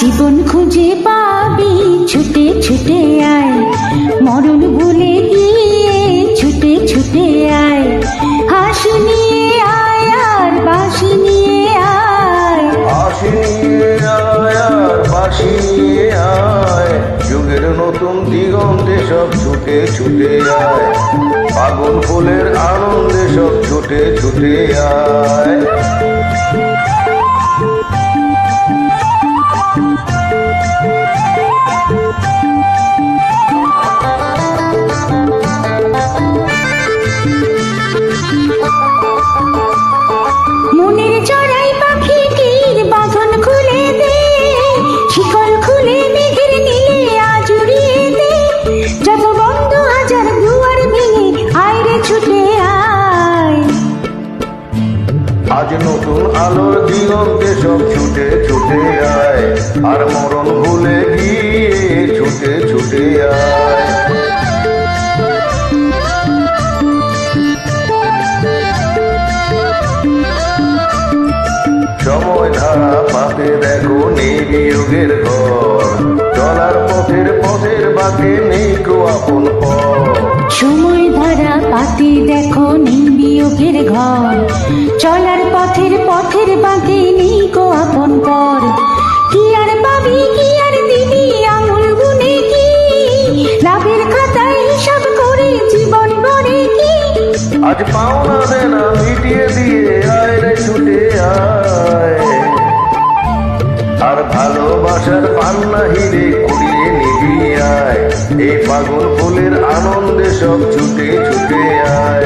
জীবন খুঁজে পাবি, ছুটে ছুটে আয়। মরণ ভুলে দিয়ে ছুটে ছুটে আয়। হাসি নিয়ে আয় আর বাসি নিয়ে আয়। হাসি নিয়ে আয় আর বাসি নিয়ে আয়। যুগের নতুন দিগন্তে সব ছুটে ছুটে আয়। পাগল ফুলের আনন্দে সব ছুটে ছুটে আয়। আজ নতুন আলোর দিগন্তে সব ছুটে ছুটে আয়, আর মরণ ভুলে গিয়ে ছুটে ছুটে আয়। সময় ধারা পাতে দেখো নেই বিয়োগের ঘর, চলার পথের পথের বাকে নেই কো আপন পথ। সময় ধারা পাতে দেখো নেই বিয়োগের ঘর। চলার পথের পথের বাঁকে নেই কো আপন পর। কি আর পাবি, কি আর দিবি, আঙুল গুনে কি? লাভের খাতায় হিসাব করে জীবন গড়ে কি? আজ পাওনা দেনা মিটিয়ে দিয়ে আয় রে ছুটে আয়। আর ভালোবাসার পান্না হিরে কুড়িয়ে নিবি আয়। এই পাগল ফুলের আনন্দে সব ছুটে ছুটে আয়।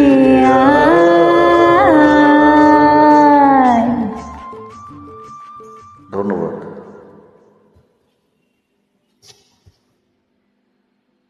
ধন্যবাদ।